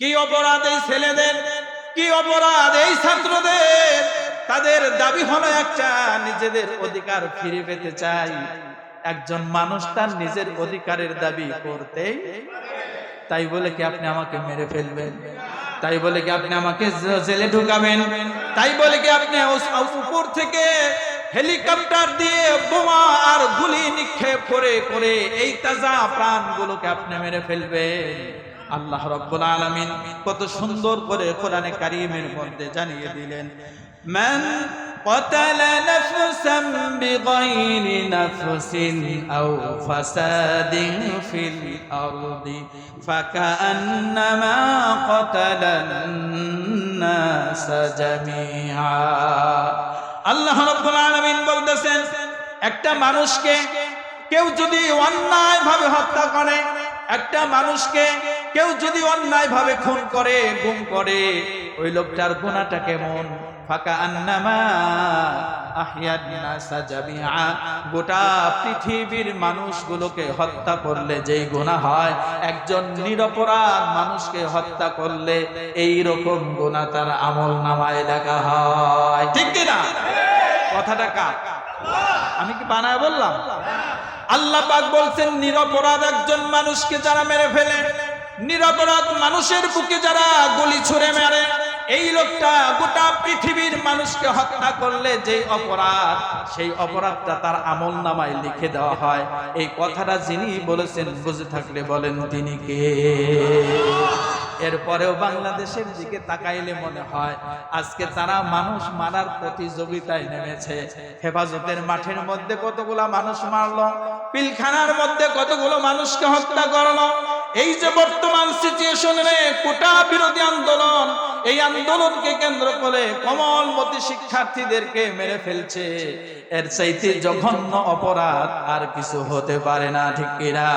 কি অপরাধ এই ছেলেদের? কি অপরাধ এই ছাত্রদের? তাদের দাবি হলো একটা, নিজেদের অধিকার ফিরে পেতে চাই। একজন মানুষ তার নিজের অধিকারের দাবি করতেই তাই বলে কি আপনি আমাকে মেরে ফেলবেন? তাই বলে কি আপনি আমাকে জেলে ঢুকাবেন? তাই বলে কি আপনি উপর থেকে হেলিকপ্টার দিয়ে বোমা আর গুলি নিক্ষেপ করে করে এই তাজা প্রাণগুলোকে আপনি মেরে ফেলবেন? আল্লাহ রব্বুল আলামিন কত সুন্দর করে কোরআনে কারিমের মধ্যে জানিয়ে দিলেন মান قتل نفسا بغير نفس أو فساد في الأرض فكأنما قتل الناس جميعا আল্লাহ রাব্বুল আলামিন বলতেছেন একটা মানুষকে কেউ যদি অন্যায় ভাবে হত্যা করে একটা মানুষকে কেউ যদি অন্যায় ভাবে খুন করে, গুম করে, ওই লোকটার গুণাটা কেমন? ফাঁকা আন্নামা গোটা পৃথিবীর মানুষগুলোকে হত্যা করলে যেই গুনাহ হয়, একজন নিরপরাধ মানুষকে হত্যা করলে এই রকম গুনাহ তার আমল নামায় লেখা হয়। ঠিক কিনা কথাটা কার? আমি কি বানায় বললাম? আল্লাহ পাক বলছেন, নিরপরাধ একজন মানুষকে যারা মেরে ফেলে নিরপরাধ মানুষের বুকে যারা গুলি ছুড়ে মারে, এই লোকটা গোটা পৃথিবীর মানুষকে হত্যা করলে যে অপরাধ, সেই অপরাধটা তার আমল নামায় লিখে দেওয়া হয়। এই কথাটা যিনি বলেছেন, বুঝে থাকলে বলেন তিনি কে? এরপরেও বাংলাদেশের দিকে তাকাইলে মনে হয়, আজকে তারা মানুষ মারার প্রতিযোগিতায় নেমেছে। হেফাজতের মাঠের মধ্যে কতগুলা মানুষ মারলো, পিলখানার মধ্যে কতগুলো মানুষকে হত্যা করল এই যে বর্তমান সিচুয়েশনে কোটা বিরোধী আন্দোলন, এই আন্দোলনকে কেন্দ্র করে কমলমতি শিক্ষার্থীদেরকে মেরে ফেলছে। এর চাইতে জঘন্য অপরাধ আর কিছু হতে পারে না, ঠিক কিনা?